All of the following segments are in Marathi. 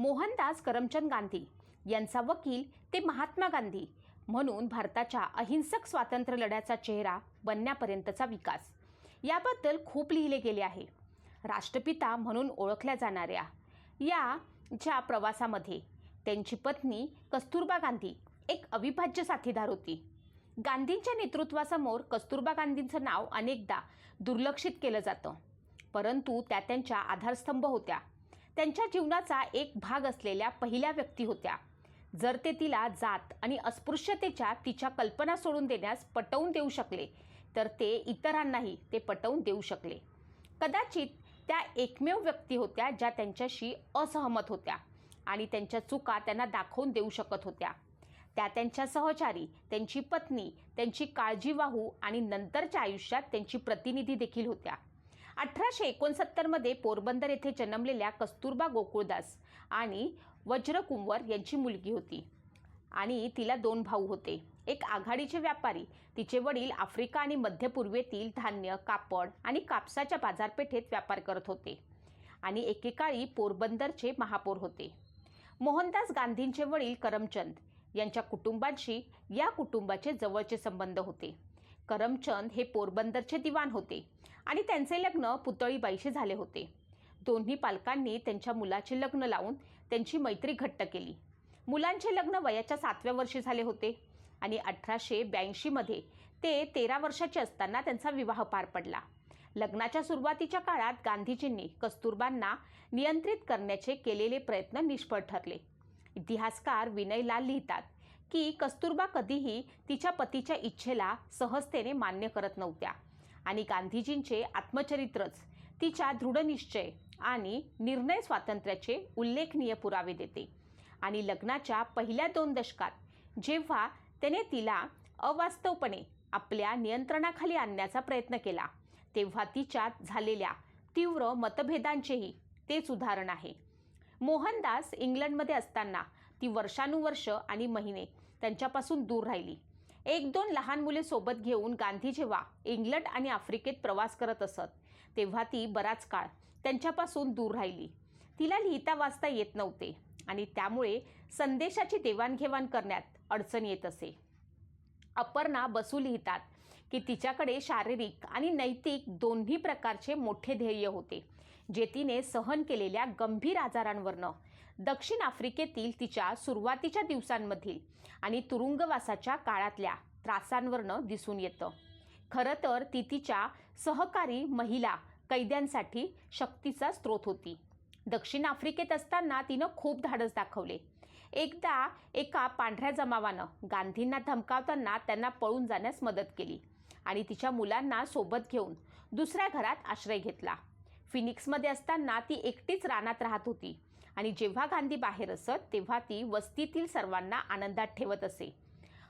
मोहनदास करमचंद गांधी यांचा वकील ते महात्मा गांधी म्हणून भारताच्या अहिंसक स्वातंत्र्य लढ्याचा चेहरा बनण्यापर्यंतचा विकास. याबद्दल खूप लिहिले गेले आहे. राष्ट्रपिता म्हणून ओळखल्या जाणाऱ्या या ज्या प्रवासामध्ये त्यांची पत्नी कस्तुरबा गांधी एक अविभाज्य साथीदार होती. गांधींच्या नेतृत्वासमोर कस्तुरबा गांधींचं नाव अनेकदा दुर्लक्षित केलं जातं. परंतु त्या त्यांच्या आधारस्तंभ होत्या. त्यांच्या जीवनाचा एक भाग असलेल्या पहिल्या व्यक्ती होत्या. जर ते तिला जात आणि अस्पृश्यतेच्या तिच्या कल्पना सोडून देण्यास पटवून देऊ शकले तर ते इतरांनाही ते पटवून देऊ शकले. कदाचित त्या एकमेव व्यक्ती होत्या ज्या त्यांच्याशी असहमत होत्या आणि त्यांच्या चुका त्यांना दाखवून देऊ शकत होत्या. त्या त्यांच्या सहचारी त्यांची पत्नी त्यांची काळजीवाहू आणि नंतरच्या आयुष्यात त्यांची प्रतिनिधी देखील होत्या. अठराशे एकोणसत्तरमध्ये पोरबंदर येथे जन्मलेल्या कस्तुरबा गोकुळदास आणि वज्रकुंवर यांची मुलगी होती. आणि तिला दोन भाऊ होते. एक आघाडीचे व्यापारी तिचे वडील आफ्रिका आणि मध्य पूर्वेतील धान्य कापड आणि कापसाच्या बाजारपेठेत व्यापार करत होते. आणि एकेकाळी पोरबंदरचे महापौर होते. मोहनदास गांधींचे वडील करमचंद यांच्या कुटुंबाशी या कुटुंबाचे जवळचे संबंध होते. करमचंद हे पोरबंदरचे दिवाण होते. आणि त्यांचे लग्न पुतळीबाईशी झाले होते. दोन्ही पालकांनी त्यांच्या मुलाचे लग्न लावून त्यांची मैत्री घट्ट केली. मुलांचे लग्न वयाच्या सातव्या वर्षी झाले होते आणि अठराशे ब्याऐंशीमध्ये ते तेरा वर्षाचे असताना त्यांचा विवाह पार पडला. लग्नाच्या सुरुवातीच्या काळात गांधीजींनी कस्तुरबांना नियंत्रित करण्याचे केलेले प्रयत्न निष्फळ ठरले. इतिहासकार विनय लाल लिहितात की कस्तुरबा कधीही तिच्या पतीच्या इच्छेला सहजतेने मान्य करत नव्हत्या. आणि गांधीजींचे आत्मचरित्रच तिच्या दृढनिश्चय आणि निर्णय स्वातंत्र्याचे उल्लेखनीय पुरावे देते. आणि लग्नाच्या पहिल्या दोन दशकात जेव्हा त्याने तिला अवास्तवपणे आपल्या नियंत्रणाखाली आणण्याचा प्रयत्न केला तेव्हा तिच्यात झालेल्या तीव्र मतभेदांचेही तेच उदाहरण आहे. मोहनदास इंग्लंडमध्ये असताना ती वर्षानुवर्ष आणि महिने त्यांच्यापासून दूर राहिली. एक दोन लहान मुले सोबत घेऊन गांधी जेव्हा इंग्लंड आणि आफ्रिकेत प्रवास करत असत तेव्हा ती बराच काळ त्यांच्यापासून दूर राहिली. तिला लिहिता वाचता येत नव्हते आणि त्यामुळे संदेशाची देवाणघेवाण करण्यात अडचण येत असे. अपर्णा बसू लिहितात की तिच्याकडे शारीरिक आणि नैतिक दोन्ही प्रकारचे मोठे ध्येय होते. जे तिने सहन केलेल्या गंभीर आजारांवरनं. दक्षिण आफ्रिकेतील तिच्या सुरुवातीच्या दिवसांमधील आणि तुरुंगवासाच्या काळातल्या त्रासांवरनं दिसून येतं. खरं तर ती तिच्या सहकारी महिला कैद्यांसाठी शक्तीचा स्रोत होती. दक्षिण आफ्रिकेत असताना तिनं खूप धाडस दाखवले. एकदा एका पांढऱ्या जमावानं गांधींना धमकावताना त्यांना पळून जाण्यास मदत केली आणि तिच्या मुलांना सोबत घेऊन दुसऱ्या घरात आश्रय घेतला. फिनिक्समध्ये असताना ती एकटीच रानात राहत होती. आणि जेव्हा गांधी बाहेर असत तेव्हा ती वस्तीतील सर्वांना आनंदात ठेवत असे.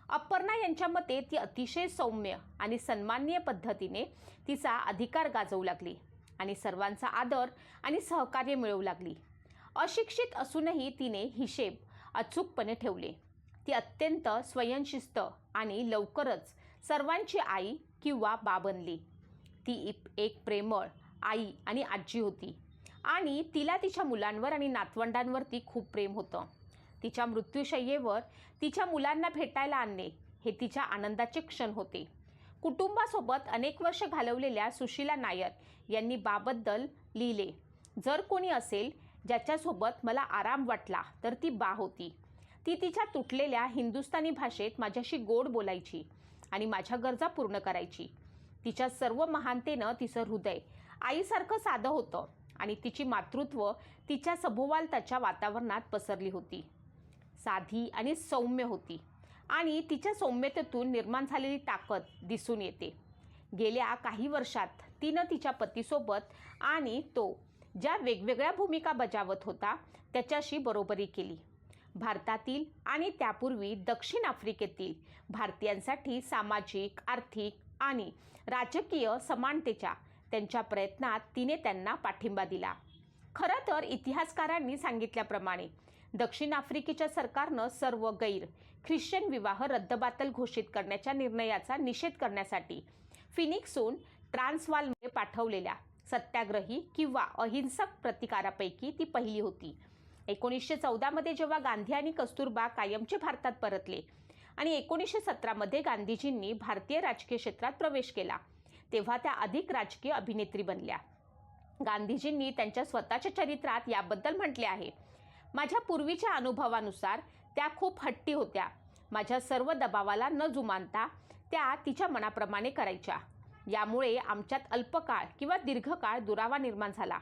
अपर्णा यांच्या मते ती अतिशय सौम्य आणि सन्माननीय पद्धतीने तिचा अधिकार गाजवू लागली आणि सर्वांचा आदर आणि सहकार्य मिळवू लागली. अशिक्षित असूनही तिने हिशेब अचूकपणे ठेवले. ती अत्यंत स्वयंशिस्त आणि लवकरच सर्वांची आई किंवा बा बनली. ती इप- एक प्रेमळ आई आणि आजी होती. आणि तिला तिच्या मुलांवर आणि नातवंडांवरती खूप प्रेम होतं. तिच्या मृत्यूशय्येवर तिच्या मुलांना भेटायला आणणे हे तिच्या आनंदाचे क्षण होते. कुटुंबासोबत अनेक वर्ष घालवलेल्या सुशीला नायर यांनी बाबद्दल लिहिले. जर कोणी असेल ज्याच्यासोबत मला आराम वाटला तर ती बा होती. ती तिच्या तुटलेल्या हिंदुस्थानी भाषेत माझ्याशी गोड बोलायची आणि माझ्या गरजा पूर्ण करायची. तिच्या सर्व महानतेनं तिचं हृदय आईसारखं साधं होतं आणि तिची मातृत्व तिच्या सभोवालताच्या वातावरणात पसरली होती. साधी आणि सौम्य होती आणि तिच्या सौम्यतेतून निर्माण झालेली ताकद दिसून येते. गेल्या काही वर्षात तिनं तिच्या पतीसोबत आणि तो ज्या वेगवेगळ्या भूमिका बजावत होता त्याच्याशी बरोबरी केली. भारतातील आणि त्यापूर्वी दक्षिण आफ्रिकेतील भारतीयांसाठी सामाजिक आर्थिक आणि राजकीय समानतेच्या त्यांच्या प्रयत्नात तिने त्यांना पाठिंबा दिला. खरं तर इतिहासकारांनी सांगितल्याप्रमाणे दक्षिण आफ्रिकेच्या सरकारनं सर्व गैर ख्रिश्चन विवाह रद्दबातल घोषित करण्याच्या निर्णयाचा निषेध करण्यासाठी फिनिक्सून ट्रान्सवालमध्ये पाठवलेल्या सत्याग्रही किंवा अहिंसक प्रतिकारापैकी ती पहिली होती. एकोणीसशे चौदामध्ये जेव्हा गांधी आणि कस्तुरबा कायमचे भारतात परतले आणि एकोणीसशे सतरामध्ये गांधीजींनी भारतीय राजकीय क्षेत्रात प्रवेश केला तेव्हा त्या अधिक राजकीय अभिनेत्री बनल्या. गांधीजींनी त्यांच्या स्वतःच्या चरित्रात याबद्दल म्हटले आहे माझ्या पूर्वीच्या अनुभवानुसार त्या खूप हट्टी होत्या. माझ्या सर्व दबावाला न जुमानता त्या तिच्या मनाप्रमाणे करायच्या. यामुळे आमच्यात अल्पकाळ किंवा दीर्घकाळ दुरावा निर्माण झाला.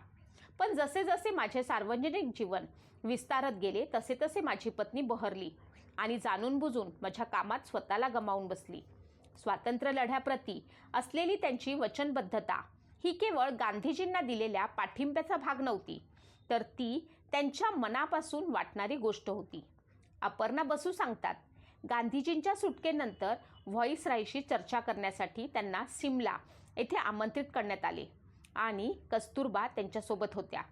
पण जसे जसे माझे सार्वजनिक जीवन विस्तारत गेले तसे तसे माझी पत्नी बहरली आणि जाणून बुजून माझ्या कामात स्वतःला गमावून बसली. स्वातंत्र्य लढ्याप्रती असलेली त्यांची वचनबद्धता. ही केवळ गांधीजींना दिलेल्या पाठिंब्याचा भाग नव्हती तर ती त्यांच्या मनापासून वाटणारी गोष्ट होती. अपर्णा बसू सांगतात गांधीजींच्या सुटकेनंतर व्हॉईस रायशी चर्चा करण्यासाठी त्यांना सिमला येथे आमंत्रित करण्यात आले आणि कस्तुरबा त्यांच्यासोबत होत्या.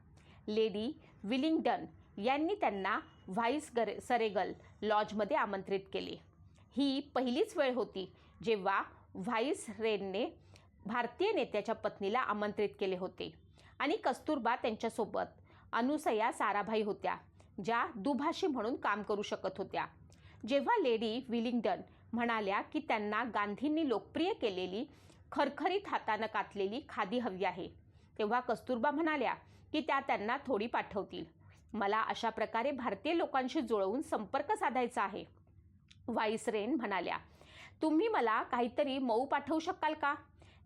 लेडी विलिंग्डन यांनी त्यांना व्हाईस गरे सरेगल लॉजमध्ये आमंत्रित केले. ही पहिलीच वेळ होती जेव्हा व्हाईस रेनने भारतीय नेत्याच्या पत्नीला आमंत्रित केले होते आणि कस्तुरबा त्यांच्यासोबत अनुसया साराभाई होत्या ज्या दुभाषी म्हणून काम करू शकत होत्या. जेव्हा लेडी विलिंग्डन म्हणाल्या की त्यांना गांधींनी लोकप्रिय केलेली खरखरीत हातानं कातलेली खादी हवी आहे तेव्हा कस्तुरबा म्हणाल्या की त्या त्यांना थोडी पाठवतील. मला अशा प्रकारे भारतीय लोकांशी जुळवून संपर्क साधायचा आहे. व्हाईसरेन म्हणाल्या तुम्ही मला काहीतरी मऊ पाठवू शकाल का?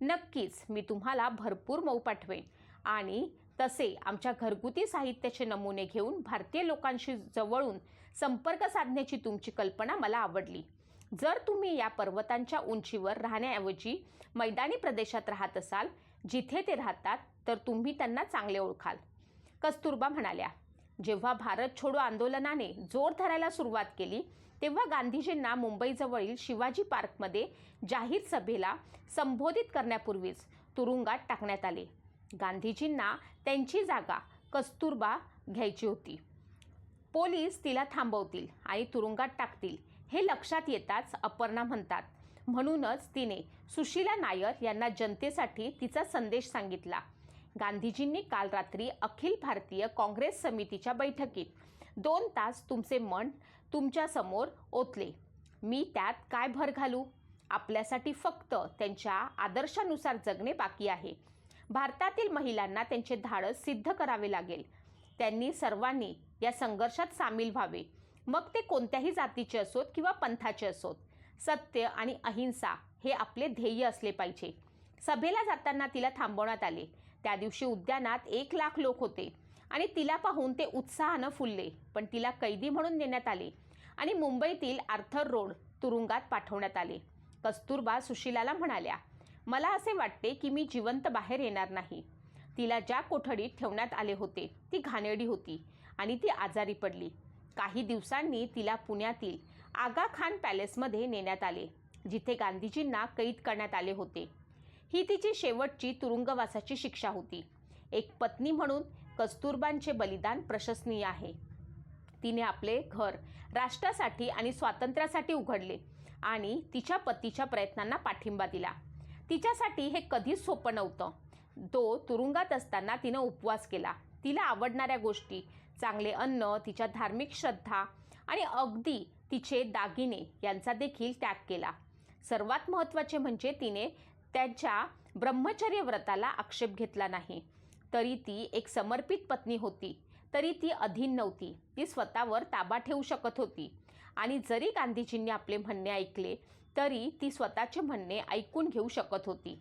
नक्कीच मी तुम्हाला भरपूर मऊ पाठवेन. आणि तसे आमच्या घरगुती साहित्याचे नमुने घेऊन भारतीय लोकांशी जवळून संपर्क साधण्याची तुमची कल्पना मला आवडली. जर तुम्ही या पर्वतांच्या उंचीवर राहण्याऐवजी मैदानी प्रदेशात राहत असाल जिथे ते राहतात तर तुम्ही त्यांना चांगले ओळखाल. कस्तुरबा म्हणाल्या जेव्हा भारत छोडो आंदोलनाने जोर धरायला सुरुवात केली तेव्हा गांधीजींना मुंबईजवळील शिवाजी पार्कमध्ये जाहीर सभेला संबोधित करण्यापूर्वीच तुरुंगात टाकण्यात आले. गांधीजींना त्यांची जागा कस्तुरबा घ्यायची होती. पोलीस तिला थांबवतील आणि तुरुंगात टाकतील हे लक्षात येताच अपर्णा म्हणतात. म्हणूनच तिने सुशीला नायर यांना जनतेसाठी तिचा संदेश सांगितला. गांधीजींनी काल रात्री अखिल भारतीय काँग्रेस समितीच्या बैठकीत दोन तास तुमचे मन तुमच्यासमोर ओतले. मी त्यात काय भर घालू? आपल्यासाठी फक्त त्यांच्या आदर्शानुसार जगणे बाकी आहे. भारतातील महिलांना त्यांचे धाडस सिद्ध करावे लागेल. त्यांनी सर्वांनी या संघर्षात सामील व्हावे. मग ते कोणत्याही जातीचे असोत किंवा पंथाचे असोत. सत्य आणि अहिंसा हे आपले ध्येय असले पाहिजे. सभेला जाताना तिला थांबवण्यात आले. त्या दिवशी उद्यानात एक लाख लोक होते आणि तिला पाहून ते उत्साहानं फुलले. पण तिला कैदी म्हणून नेण्यात आले आणि मुंबईतील आर्थर रोड तुरुंगात पाठवण्यात आले. कस्तुरबा सुशीलाला म्हणाल्या मला असे वाटते की मी जिवंत बाहेर येणार नाही. तिला ज्या कोठडीत ठेवण्यात आले होते ती घाणेरडी होती आणि ती आजारी पडली. काही दिवसांनी तिला पुण्यातील आगा खान पॅलेसमध्ये नेण्यात आले जिथे गांधीजींना कैद करण्यात आले होते. ही तिची शेवटची तुरुंगवासाची शिक्षा होती. एक पत्नी म्हणून कस्तुरबांचे बलिदान प्रशंसनीय आहे. तिने आपले घर राष्ट्रासाठी आणि स्वातंत्र्यासाठी उघडले आणि तिच्या पतीच्या प्रयत्नांना पाठिंबा दिला. तिच्यासाठी हे कधीच सोपं नव्हतं. तो तुरुंगात असताना तिनं उपवास केला. तिला आवडणाऱ्या गोष्टी चांगले अन्न तिच्या धार्मिक श्रद्धा आणि अगदी तिचे दागिने यांचा देखील त्याग केला. सर्वात महत्त्वाचे म्हणजे तिने त्यांच्या ब्रह्मचर्य व्रताला आक्षेप घेतला नाही. तरी ती एक समर्पित पत्नी होती. तरी ती अधीन नव्हती. ती स्वतःवर ताबा ठेवू शकत होती. आणि जरी गांधीजींनी आपले म्हणणे ऐकले तरी ती स्वतःचे म्हणणे ऐकून घेऊ शकत होती.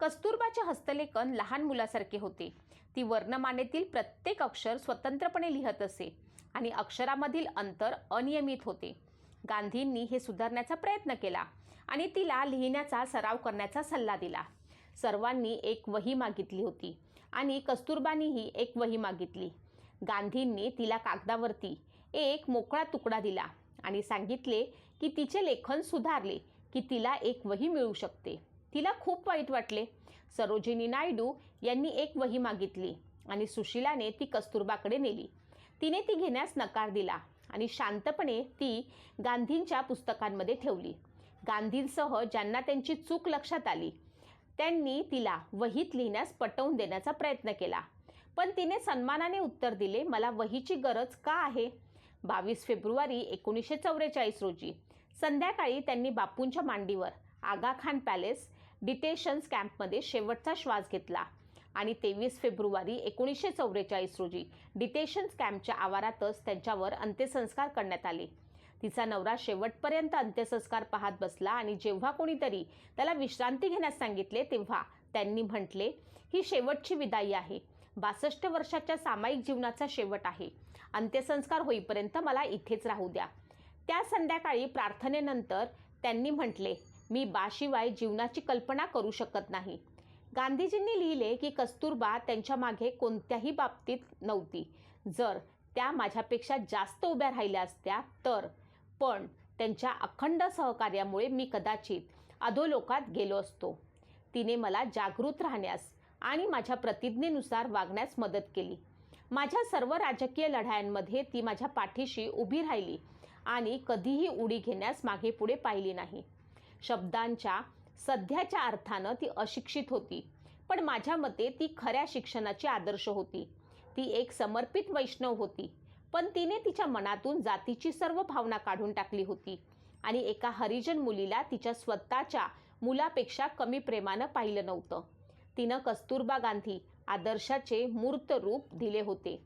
कस्तुरबाचे हस्तलेखन लहान मुलासारखे होते. ती वर्णमानेतील प्रत्येक अक्षर स्वतंत्रपणे लिहत असे आणि अक्षरामधील अंतर अनियमित होते. गांधींनी हे सुधारण्याचा प्रयत्न केला. आणि तिला लिहिण्याचा सराव करण्याचा सल्ला दिला. सर्वांनी एक वही मागितली होती आणि कस्तुरबानीही एक वही मागितली. गांधींनी तिला कागदावरती एक मोकळा तुकडा दिला आणि सांगितले की तिचे लेखन सुधारले की तिला एक वही मिळू शकते. तिला खूप वाईट वाटले. सरोजिनी नायडू यांनी एक वही मागितली आणि सुशीलाने ती कस्तुरबाकडे नेली. तिने ती घेण्यास नकार दिला आणि शांतपणे ती गांधींच्या पुस्तकांमध्ये ठेवली. गांधींसह ज्यांना त्यांची चूक लक्षात आली त्यांनी तिला वहीत लिहिण्यास पटवून देण्याचा प्रयत्न केला. पण तिने सन्मानाने उत्तर दिले मला वहीची गरज का आहे? बावीस फेब्रुवारी एकोणीसशे चौवेचाळीस रोजी संध्याकाळी त्यांनी बापूंच्या मांडीवर आगा खान पॅलेस डिटेशन्स कॅम्पमध्ये शेवटचा श्वास घेतला आणि तेवीस फेब्रुवारी एकोणीसशे चौवेचाळीस रोजी डिटेशन्स कॅम्पच्या आवारातच त्यांच्यावर अंत्यसंस्कार करण्यात आले. तिचा नवरा शेवटपर्यंत अंत्यसंस्कार पाहत बसला आणि जेव्हा कोणीतरी त्याला विश्रांती घेण्यास सांगितले तेव्हा त्यांनी म्हटले ही शेवटची विदाई आहे. बासष्ट वर्षाच्या सामायिक जीवनाचा शेवट आहे. अंत्यसंस्कार होईपर्यंत मला इथेच राहू द्या. त्या संध्याकाळी प्रार्थनेनंतर त्यांनी म्हटले मी बाशिवाय जीवनाची कल्पना करू शकत नाही. गांधीजींनी लिहिले की कस्तुरबा त्यांच्या मागे कोणत्याही बाबतीत नव्हती. जर त्या माझ्यापेक्षा जास्त उभ्या राहिल्या असत्या तर पण त्यांच्या अखंड सहकार्यामुळे मी कदाचित अधोलोकात गेलो असतो. तिने मला जागृत राहण्यास आणि माझ्या प्रतिज्ञेनुसार वागण्यास मदत केली. माझ्या सर्व राजकीय लढायांमध्ये ती माझ्या पाठीशी उभी राहिली आणि कधीही उडी घेण्यास मागे पुढे पाहिली नाही. शब्दांच्या सध्याच्या अर्थानं ती अशिक्षित होती पण माझ्या मते ती खऱ्या शिक्षणाची आदर्श होती. ती एक समर्पित वैष्णव होती. पण तिने तिच्या मनातून जातीची सर्व भावना काढून टाकली होती. आणि एका हरिजन मुलीला तिच्या स्वतःच्या मुलापेक्षा कमी प्रेमानं पाहिलं नव्हतं. तिनं कस्तुरबा गांधी आदर्शाचे मूर्त रूप दिले होते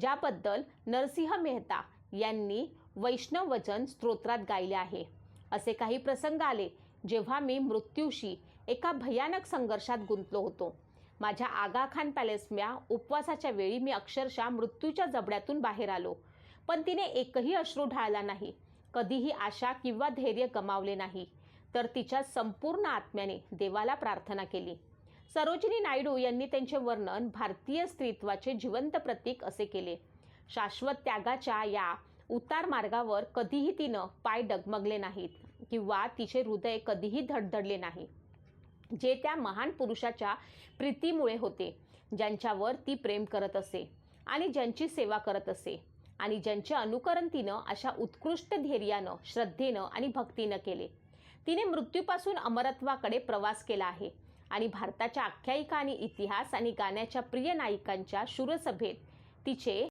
ज्याबद्दल नरसिंह मेहता यांनी वैष्णव वचन स्तोत्रात गायले आहे. असे काही प्रसंग आले जेव्हा मी मृत्यूशी एका भयानक संघर्षात गुंतलो होतो. माझ्या आगा खान पॅलेसम्या उपवासाच्या वेळी मी अक्षरशः मृत्यूच्या जबड्यातून बाहेर आलो. पण तिने एकही अश्रू ढाळला नाही. कधीही आशा किंवा धैर्य गमावले नाही. तर तिच्या संपूर्ण आत्म्याने देवाला प्रार्थना केली. सरोजिनी नायडू यांनी त्यांचे वर्णन भारतीय स्त्रीत्वाचे जिवंत प्रतीक असे केले. शाश्वत त्यागाच्या या उतार मार्गावर कधीही तिनं पाय डगमगले नाहीत किंवा तिचे हृदय कधीही धडधडले नाही. जे त्या महान पुरुषाच्या प्रीतीमुळे होते ज्यांच्यावर ती प्रेम करत असे आणि ज्यांची सेवा करत असे आणि ज्यांचे अनुकरण तिनं अशा उत्कृष्ट धैर्यानं श्रद्धेनं आणि भक्तीनं केले. तिने मृत्यूपासून अमरत्वाकडे प्रवास केला आहे आणि भारताच्या आख्यायिका आणि इतिहास आणि गाण्याच्या प्रिय नायिकांच्या शूरसभेत तिचे